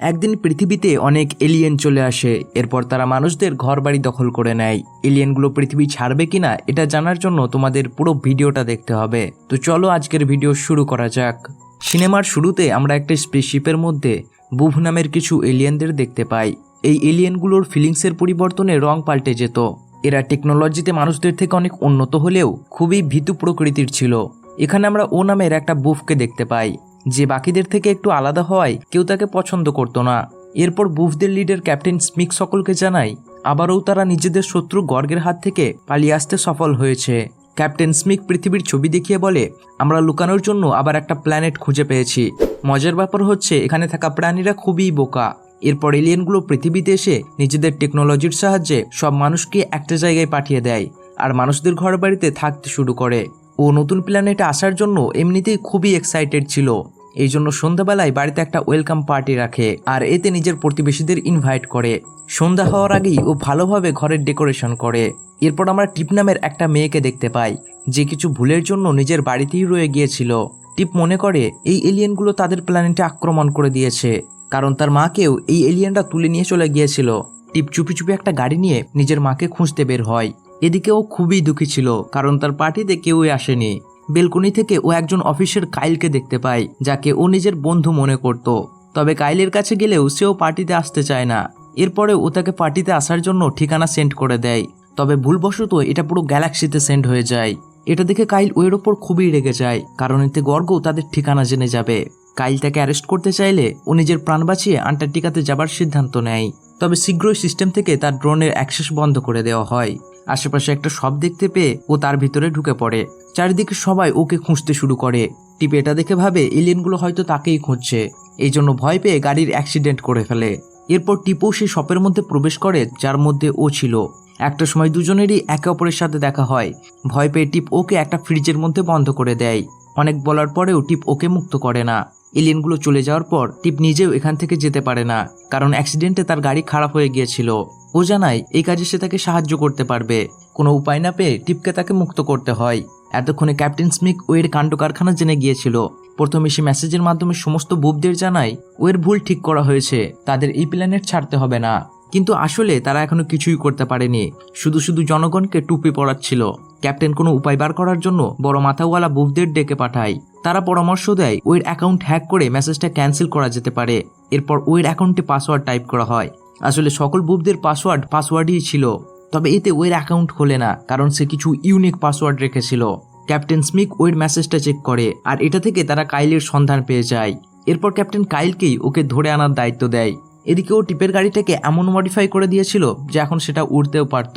একদিন পৃথিবীতে অনেক এলিয়েন চলে আসে, এরপর তারা মানুষদের ঘর বাড়ি দখল করে নেয়। এলিয়েনগুলো পৃথিবী ছাড়বে কিনা, এটা জানার জন্য তোমাদের পুরো ভিডিওটা দেখতে হবে। তো চলো আজকের ভিডিও শুরু করা যাক। সিনেমার শুরুতে আমরা একটা স্পেসশিপের মধ্যে বুভ নামের কিছু এলিয়েনদের দেখতে পাই। এই এলিয়েনগুলোর ফিলিংসের পরিবর্তনে রং পাল্টে যেত। এরা টেকনোলজিতে মানুষদের থেকে অনেক উন্নত হলেও খুবই ভীতু প্রকৃতির ছিল। এখানে আমরা ও নামের একটা বুফকে দেখতে পাই। যে বাকিদের থেকে একটু আলাদা হওয়ায় কেউ তাকে পছন্দ করতো না। এরপর বুফদের লিডার ক্যাপ্টেন স্মিক সকলকে জানায়, আবারও তারা নিজেদের শত্রু গর্গের হাত থেকে পালিয়ে আসতে সফল হয়েছে। ক্যাপ্টেন স্মিক পৃথিবীর ছবি দেখিয়ে বলে, আমরা লুকানোর জন্য আবার একটা প্ল্যানেট খুঁজে পেয়েছি। মজার ব্যাপার হচ্ছে, এখানে থাকা প্রাণীরা খুবই বোকা। এরপর এলিয়েনগুলো পৃথিবীতে এসে নিজেদের টেকনোলজির সাহায্যে সব মানুষকে একটা জায়গায় পাঠিয়ে দেয় আর মানুষদের ঘর বাড়িতে থাকতে শুরু করে। ও নতুন প্ল্যানেটে আসার জন্য এমনিতেই খুবই এক্সাইটেড ছিল। এই জন্য সন্ধ্যাবেলায় বাড়িতে একটা ওয়েলকাম পার্টি রাখে আর এতে নিজের প্রতিবেশীদের ইনভাইট করে। সন্ধ্যা হওয়ার আগেই ও ভালোভাবে ঘরের ডেকোরেশন করে। এরপর আমরা টিপ নামের একটা মেয়েকে দেখতে পাই, যে কিছু ভুলের জন্য নিজের বাড়িতেই রয়ে গিয়েছিল। টিপ মনে করে, এই এলিয়েনগুলো তাদের প্ল্যানেটে আক্রমণ করে দিয়েছে, কারণ তার মাকেও এই এলিয়েনরা তুলে নিয়ে চলে গিয়েছিল। টিপ চুপি চুপি একটা গাড়ি নিয়ে নিজের মাকে খুঁজতে বের হয়। এদিকে ও খুবই দুঃখী ছিল, কারণ তার পার্টিতে কেউই আসেনি। বেলকনি থেকে ও একজন অফিসের কাইলকে দেখতে পায়, যাকে ও নিজের বন্ধু মনে করত। তবে কাইলের কাছে গেলেও সেও পার্টিতে আসতে চায় না। এরপরে ও তাকে পার্টিতে আসার জন্য ঠিকানা সেন্ড করে দেয়। তবে ভুলবশত এটা পুরো গ্যালাক্সিতে সেন্ড হয়ে যায়। এটা দেখে কাইল ওয়ের ওপর খুবই রেগে যায়, কারণ এতে গর্গ তাদের ঠিকানা জেনে যাবে। কাইল তাকে অ্যারেস্ট করতে চাইলে ও নিজের প্রাণ বাঁচিয়ে আন্টার্কটিকাতে যাবার সিদ্ধান্ত নেয়। তবে শীঘ্রই সিস্টেম থেকে তার ড্রোনের অ্যাক্সেস বন্ধ করে দেওয়া হয়। আশেপাশে একটা সব দেখতে পেয়ে ও তার ভিতরে ঢুকে পড়ে। চারিদিকে সবাই ওকে খুঁজতে শুরু করে। টিপে এটা দেখে ভাবে, এলিয়েনগুলো হয়তো তাকেই খুঁজছে। এই জন্য ভয় পেয়ে গাড়ির অ্যাক্সিডেন্ট করে ফেলে। এরপর টিপো সেই শপের মধ্যে প্রবেশ করে, যার মধ্যে ও ছিল। একটা সময় দুজনেরই একে অপরের সাথে দেখা হয়। ভয় পেয়ে টিপ ওকে একটা ফ্রিজের মধ্যে বন্ধ করে দেয়। অনেক বলার পরেও টিপ ওকে মুক্ত করে না। এলিয়েনগুলো চলে যাওয়ার পর টিপ নিজেও এখান থেকে যেতে পারে না, কারণ অ্যাক্সিডেন্টে তার গাড়ি খারাপ হয়ে গিয়েছিল। ও জানায়, এই কাজে সে তাকে সাহায্য করতে পারবে। কোনো উপায় না পেয়ে টিপকে তাকে মুক্ত করতে হয়। এতক্ষণে ক্যাপ্টেন স্মিক ওয়ের কাণ্ড কারখানা জেনে গিয়েছিল। প্রথমে সে মেসেজের মাধ্যমে সমস্ত বুবদের জানায় ওয়ের ভুল ঠিক করা হয়েছে, তাদের এই প্ল্যানেট ছাড়তে হবে না। কিন্তু আসলে তারা এখনও কিছুই করতে পারেনি, শুধু শুধু জনগণকে টুপি পড়াচ্ছিল ক্যাপ্টেন কোনো উপায় বার করার জন্য বড় মাথাওয়ালা বুবদের ডেকে পাঠায়। তারা পরামর্শ দেয় ওয়ের অ্যাকাউন্ট হ্যাক করে মেসেজটা ক্যান্সেল করা যেতে পারে। এরপর ওয়ের অ্যাকাউন্টে পাসওয়ার্ড টাইপ করা হয়। আসলে সকল বুবদের পাসওয়ার্ড পাসওয়ার্ডই ছিল। তবে এতে ওয়ের অ্যাকাউন্ট খোলে না, কারণ সে কিছু ইউনিক পাসওয়ার্ড রেখেছিল। ক্যাপ্টেন স্মিক ওয়ের মেসেজটা চেক করে, আর এটা থেকে তারা কাইলের সন্ধান পেয়ে যায়। এরপর ক্যাপ্টেন কাইলকেই ওকে ধরে আনার দায়িত্ব দেয়। এদিকে ও টিপের গাড়িটাকে এমন মডিফাই করে দিয়েছিল যে এখন সেটা উড়তেও পারত।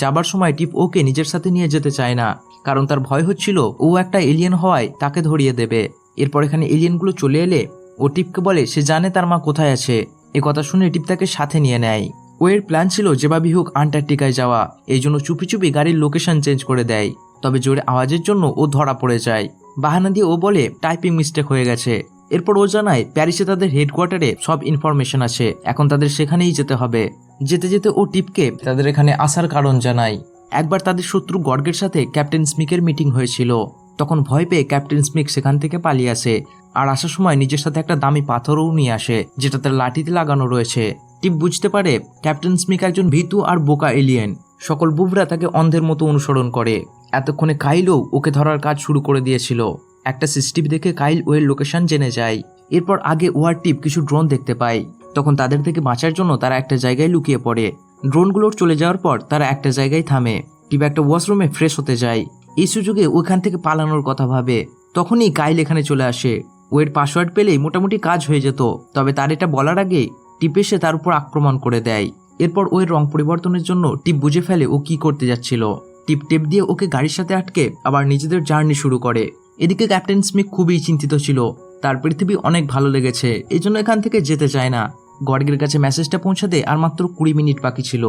যাবার সময় টিপ ওকে নিজের সাথে নিয়ে যেতে চায় না, কারণ তার ভয় হচ্ছিল ও একটা এলিয়েন হওয়ায় তাকে ধরিয়ে দেবে। এরপর এখানে এলিয়েনগুলো চলে এলে ও টিপকে বলে, সে জানে তার মা কোথায় আছে। এ কথা শুনে টিপ তাকে সাথে নিয়ে নেয়। ওয়ের প্ল্যান ছিল যেভাবেই হোক আন্টার্কটিকায় যাওয়া। এই জন্য চুপি চুপি গাড়ির লোকেশন চেঞ্জ করে দেয়। তবে জোরে আওয়াজের জন্য ও ধরা পড়ে যায়। বাহানা দিয়ে ও বলে, টাইপিং মিস্টেক হয়ে গেছে। এরপর ও জানায়, প্যারিসে তাদের হেডকোয়ার্টারে সব ইনফরমেশন আছে। এখন তাদের সেখানেই যেতে হবে। যেতে যেতে ও টিপকে, তাদের এখানে আসার কারণ জানায় একবার তাদের শত্রু গর্গের সাথে ক্যাপ্টেন স্মিকের মিটিং হয়েছিল। তখন ভয় পেয়ে ক্যাপ্টেন স্মিক সেখান থেকে পালিয়ে আসে। আর আসার সময় নিজের সাথে একটা দামি পাথরও নিয়ে আসে যেটা তার লাঠিতে লাগানো রয়েছে। টিপ বুঝতে পারে, ক্যাপ্টেন স্মিক একজন ভীতু আর বোকা এলিয়েন। সকল বুবরা তাকে অন্ধের মতো অনুসরণ করে। এতক্ষণে কাইলও ওকে ধরার কাজ শুরু করে দিয়েছিল। একটা সিসিটিভি দেখে কাইল ওয়ের লোকেশন জেনে যায়। এরপর আগে ওয়ার টিপ কিছু ড্রোন দেখতে পায়। তখন তাদের থেকে বাঁচার জন্য তারা একটা জায়গায় লুকিয়ে পড়ে। ড্রোনগুলোর চলে যাওয়ার পর তারা একটা জায়গায় থামে। টিপ একটা ওয়াশরুমে ফ্রেশ হতে যায়। এই সুযোগে ওইখান থেকে পালানোর কথা ভাবে। তখনই কাইল এখানে চলে আসে। ওয়ের পাসওয়ার্ড পেলেই মোটামুটি কাজ হয়ে যেত, তবে তার এটা বলার আগে টিপ এসে তার উপর আক্রমণ করে দেয়। এরপর ওয়ের রং পরিবর্তনের জন্য টিপ বুঝে ফেলে ও কি করতে যাচ্ছিল। টিপ টেপ দিয়ে ওকে গাড়ির সাথে আটকে আবার নিজেদের জার্নি শুরু করে। এদিকে ক্যাপ্টেন স্মিথ খুবই চিন্তিত ছিল। তার পৃথিবী অনেক ভালো লেগেছে, এই জন্য এখান থেকে যেতে চায় না। গর্গের কাছে মেসেজটা পৌঁছাতে আর মাত্র কুড়ি মিনিট বাকি ছিল।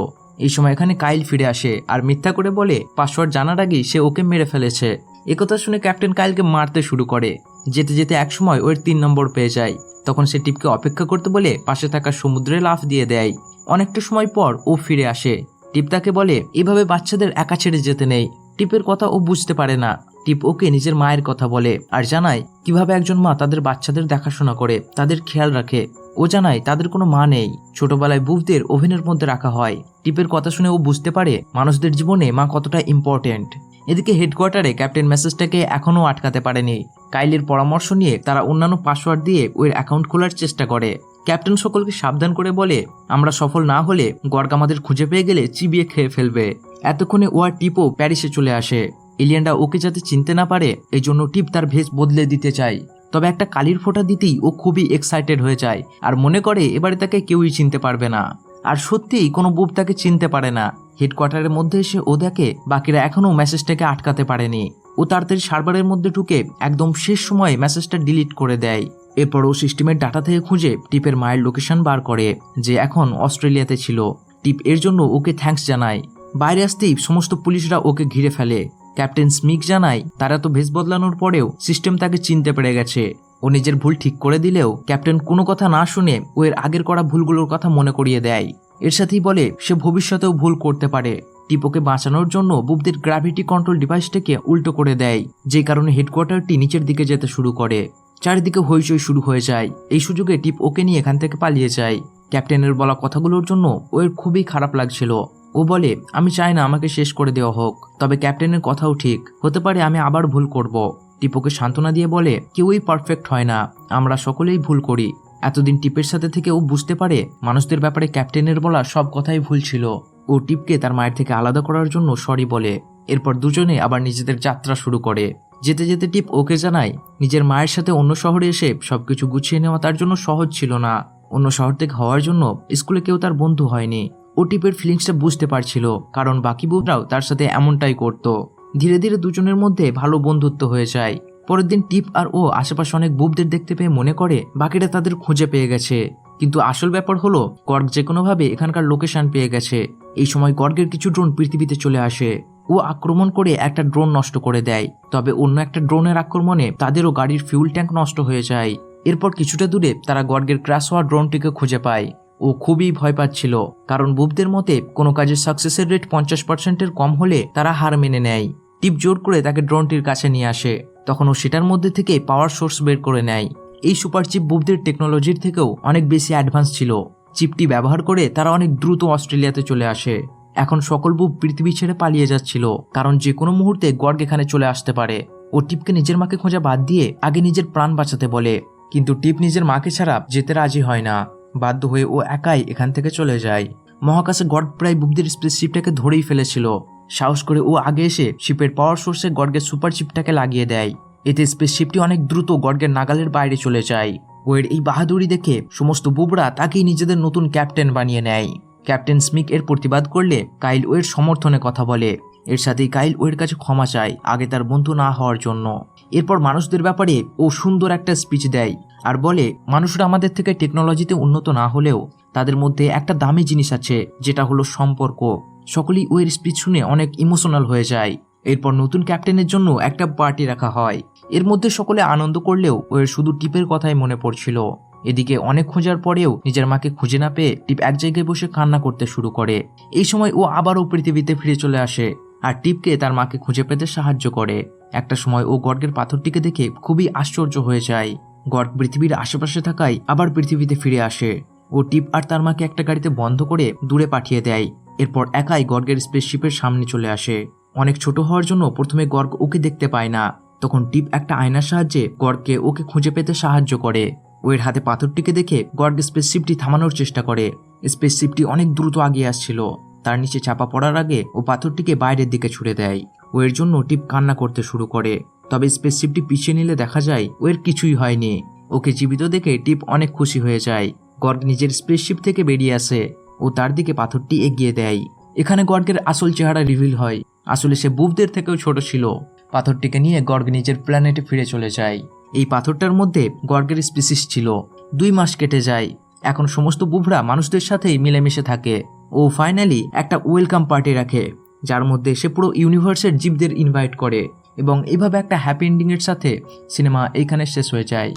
এই সময় এখানে কাইল ফিরে আসে আর মিথ্যা করে বলে, পাসওয়ার্ড জানার আগেই সে ওকে মেরে ফেলেছে। একথা শুনে ক্যাপ্টেন কাইলকে মারতে শুরু করে। যেতে যেতে একসময় ওর তিন নম্বর পেয়ে যায়। তখন সে টিপকে অপেক্ষা করতে বলে পাশে থাকা সমুদ্রে লাফ দিয়ে দেয়। অনেকটা সময় পর ও ফিরে আসে। টিপ তাকে বলে, এভাবে বাচ্চাদের একা ছেড়ে যেতে নেই। টিপের কথা ও বুঝতে পারে না। টিপ ওকে নিজের মায়ের কথা বলে আর জানায় কীভাবে একজন মা তাদের বাচ্চাদের দেখাশোনা করে, তাদের খেয়াল রাখে। ও জানায় তাদের কোনো মা নেই। ছোটবেলায় বুফদের ওভেনের মধ্যে রাখা হয়। টিপের কথা শুনে ও বুঝতে পারে, মানুষদের জীবনে মা কতটা ইম্পর্টেন্ট এদিকে হেডকোয়ার্টারে ক্যাপ্টেন মেসেজটাকে এখনও আটকাতে পারেনি। কাইলের পরামর্শ নিয়ে তারা অন্যান্য পাসওয়ার্ড দিয়ে ওর অ্যাকাউন্ট খোলার চেষ্টা করে। ক্যাপ্টেন সকলকে সাবধান করে বলে, আমরা সফল না হলে গর্গ আমাদের খুঁজে পেয়ে গেলে চিবিয়ে খেয়ে ফেলবে। এতক্ষণে ও আর টিপও প্যারিসে চলে আসে। এলিয়ানরা ওকে যাতে চিনতে না পারে এই জন্য টিপ তার ভেস বদলে দিতে চায়। তবে একটা কালির ফোঁটা দিতেই ও খুবই এক্সাইটেড হয়ে যায়, আর মনে করে এবারে তাকে কেউই চিনতে পারবে না। আর সত্যিই কোনো বুব তাকে চিনতে পারে না। হেডকোয়ার্টারের মধ্যে এসে ও দেখে, বাকিরা এখনও মেসেজটাকে আটকাতে পারেনি। ও তাড়াতাড়ি সার্ভারের মধ্যে ঢুকে একদম শেষ সময়ে মেসেজটা ডিলিট করে দেয়। এরপর ও সিস্টেমের ডাটা থেকে খুঁজে টিপের মায়ের লোকেশন বার করে, যে এখন অস্ট্রেলিয়াতে ছিল। টিপ এর জন্য ওকে থ্যাঙ্কস জানায়। বাইরে আসতেই সমস্ত পুলিশরা ওকে ঘিরে ফেলে। ক্যাপ্টেন স্মিক জানায়, তারা তো ভেস বদলানোর পরেও সিস্টেম তাকে চিনতে পেরে গেছে। ও নিজের ভুল ঠিক করে দিলেও ক্যাপ্টেন কোনো কথা না শুনে ও এর আগের করা ভুলগুলোর কথা মনে করিয়ে দেয়। এর সাথেই বলে, সে ভবিষ্যতেও ভুল করতে পারে। টিপোকে বাঁচানোর জন্য বুবদের গ্র্যাভিটি কন্ট্রোল ডিভাইসটাকে উল্টো করে দেয়, যে কারণে হেডকোয়ার্টারটি নিচের দিকে যেতে শুরু করে। চারিদিকে হইচই শুরু হয়ে যায়। এই সুযোগে টিপ ওকে নিয়ে এখান থেকে পালিয়ে যায়। ক্যাপ্টেনের বলা কথাগুলোর জন্য ওর খুবই খারাপ লাগছিল। ও বলে, আমি চাই না আমাকে শেষ করে দেওয়া হোক, তবে ক্যাপ্টেনের কথাও ঠিক। হতে পারে আমি আবার ভুল করব। টিপোকে সান্ত্বনা দিয়ে বলে, কেউই পারফেক্ট হয় না। আমরা সকলেই ভুল করি। এতদিন টিপের সাথে থেকে ও বুঝতে পারে, মানুষদের ব্যাপারে ক্যাপ্টেনের বলা সব কথাই ভুল ছিল। ও টিপকে তার মায়ের থেকে আলাদা করার জন্য সরি বলে। এরপর দুজনে আবার নিজেদের যাত্রা শুরু করে। যেতে যেতে টিপ ওকে জানায়, নিজের মায়ের সাথে অন্য শহরে এসে সবকিছু গুছিয়ে নেওয়া তার জন্য সহজ ছিল না। অন্য শহর থেকে হওয়ার জন্য স্কুলে কেউ তার বন্ধু হয়নি। ও টিপের ফিলিংসটা বুঝতে পারছিল, কারণ বাকি বউরাও তার সাথে এমনটাই করত। ধীরে ধীরে দুজনের মধ্যে ভালো বন্ধুত্ব হয়ে যায়। পরের দিন টিপ আর ও আশেপাশে অনেক বুবদের দেখতে পেয়ে মনে করে বাকিটা তাদের খুঁজে পেয়ে গেছে। কিন্তু আসল ব্যাপার হলো গর্গ যে কোনোভাবে এখানকার লোকেশন পেয়ে গেছে। এই সময় গর্গের কিছু ড্রোন পৃথিবীতে চলে আসে। ও আক্রমণ করে একটা ড্রোন নষ্ট করে দেয়। তবে অন্য একটা ড্রোনের আক্রমণে তাদেরও গাড়ির ফিউল ট্যাঙ্ক নষ্ট হয়ে যায়। এরপর কিছুটা দূরে তারা গর্গের ক্র্যাশ হওয়া ড্রোনটিকে খুঁজে পায়। ও খুবই ভয় পাচ্ছিল, কারণ বুবদের মতে কোনো কাজের সাকসেসের রেট পঞ্চাশ পার্সেন্টের কম হলে তারা হার মেনে নেয়। টিপ জোর করে তাকে ড্রোনটির কাছে নিয়ে আসে। তখন ও সেটার মধ্যে থেকে পাওয়ার সোর্স বের করে নেয়। এই সুপার চিপ বুবদের টেকনোলজির থেকেও অনেক বেশি অ্যাডভান্স ছিল। চিপটি ব্যবহার করে তারা অনেক দ্রুত অস্ট্রেলিয়াতে চলে আসে। এখন সকল বুব পৃথিবী ছেড়ে পালিয়ে যাচ্ছিল, কারণ যে কোনো মুহূর্তে গর্গ এখানে চলে আসতে পারে। ও টিপকে নিজের মাকে খোঁজা বাদ দিয়ে আগে নিজের প্রাণ বাঁচাতে বলে, কিন্তু টিপ নিজের মাকে ছাড়া যেতে রাজি হয় না। বাধ্য হয়ে ও একাই এখান থেকে চলে যায়। মহাকাশে গর্গ প্রায় বুবদের স্পেসশিপটাকে ধরেই ফেলেছিল। সাহস করে ও আগে এসে শিপের পাওয়ার সোর্সে গর্গের সুপার চিপটাকে লাগিয়ে দেয়। এতে স্পেসশিপটি অনেক দ্রুত গর্গের নাগালের বাইরে চলে যায়। ওয়ের এই বাহাদুরি দেখে সমস্ত বুবরা তাকেই নিজেদের নতুন ক্যাপ্টেন বানিয়ে নেয়। ক্যাপ্টেন স্মিক এর প্রতিবাদ করলে কাইল ওয়ের সমর্থনে কথা বলে। এর সাথেই কাইল ওয়ের কাছে ক্ষমা চায়, আগে তার বন্ধু না হওয়ার জন্য। এরপর মানুষদের ব্যাপারে ও সুন্দর একটা স্পিচ দেয় আর বলে, মানুষরা আমাদের থেকে টেকনোলজিতে উন্নত না হলেও তাদের মধ্যে একটা দামি জিনিস আছে, যেটা হলো সম্পর্ক। সকলেই ওয়ের স্পিচ শুনে অনেক ইমোশনাল হয়ে যায়। এরপর নতুন ক্যাপ্টেনের জন্য একটা পার্টি রাখা হয়। এর মধ্যে সকলে আনন্দ করলেও ওয়ের শুধু টিপের কথাই মনে পড়ছিল। এদিকে অনেক খোঁজার পরেও নিজের মাকে খুঁজে না পেয়ে টিপ এক জায়গায় বসে কান্না করতে শুরু করে। এই সময় ও আবারও পৃথিবীতে ফিরে চলে আসে আর টিপকে তার মাকে খুঁজে পেতে সাহায্য করে। একটা সময় ও গর্গের পাথরটিকে দেখে খুবই আশ্চর্য হয়ে যায়। গর্গ পৃথিবীর আশেপাশে থাকায় আবার পৃথিবীতে ফিরে আসে। ও টিপ আর তার মাকে একটা গাড়িতে বন্ধ করে দূরে পাঠিয়ে দেয়। এরপর একাই গর্গের স্পেসশিপের সামনে চলে আসে। অনেক ছোট হওয়ার জন্য প্রথমে গর্গ ওকে দেখতে পায় না। তখন টিপ একটা আয়নার সাহায্যে গর্গকে ওকে খুঁজে পেতে সাহায্য করে। ওয়ের হাতে পাথরটিকে দেখে গর্গ স্পেসশিপটি থামানোর চেষ্টা করে। স্পেসশিপটি অনেক দ্রুত আগিয়ে আসছিল। তার নিচে চাপা পড়ার আগে ও পাথরটিকে বাইরের দিকে ছুড়ে দেয়। ওয়ের জন্য টিপ কান্না করতে শুরু করে। তবে স্পেসশিপটি পিছিয়ে নিলে দেখা যায় ওয়ের কিছুই হয়নি। ওকে জীবিত দেখে টিপ অনেক খুশি হয়ে যায়। গর্গ নিজের স্পেসশিপ থেকে বেরিয়ে আসে। ও তার দিকে পাথরটি এগিয়ে দেয়। এখানে গর্গের আসল চেহারা রিভিল হয়। আসলে সে বুবদের থেকেও ছোট ছিল। পাথরটিকে নিয়ে গর্গ নিজের প্ল্যানেটে ফিরে চলে যায়। এই পাথরটার মধ্যে গর্গের স্পিসিস ছিল। দুই মাস কেটে যায়। এখন সমস্ত বুভরা মানুষদের সাথেই মিলেমিশে থাকে। ও ফাইনালি একটা ওয়েলকাম পার্টি রাখে, যার মধ্যে সে পুরো ইউনিভার্সের জীবদের ইনভাইট করে। এবং এইভাবে একটা হ্যাপি এন্ডিংয়ের সাথে সিনেমা এইখানে শেষ হয়ে যায়।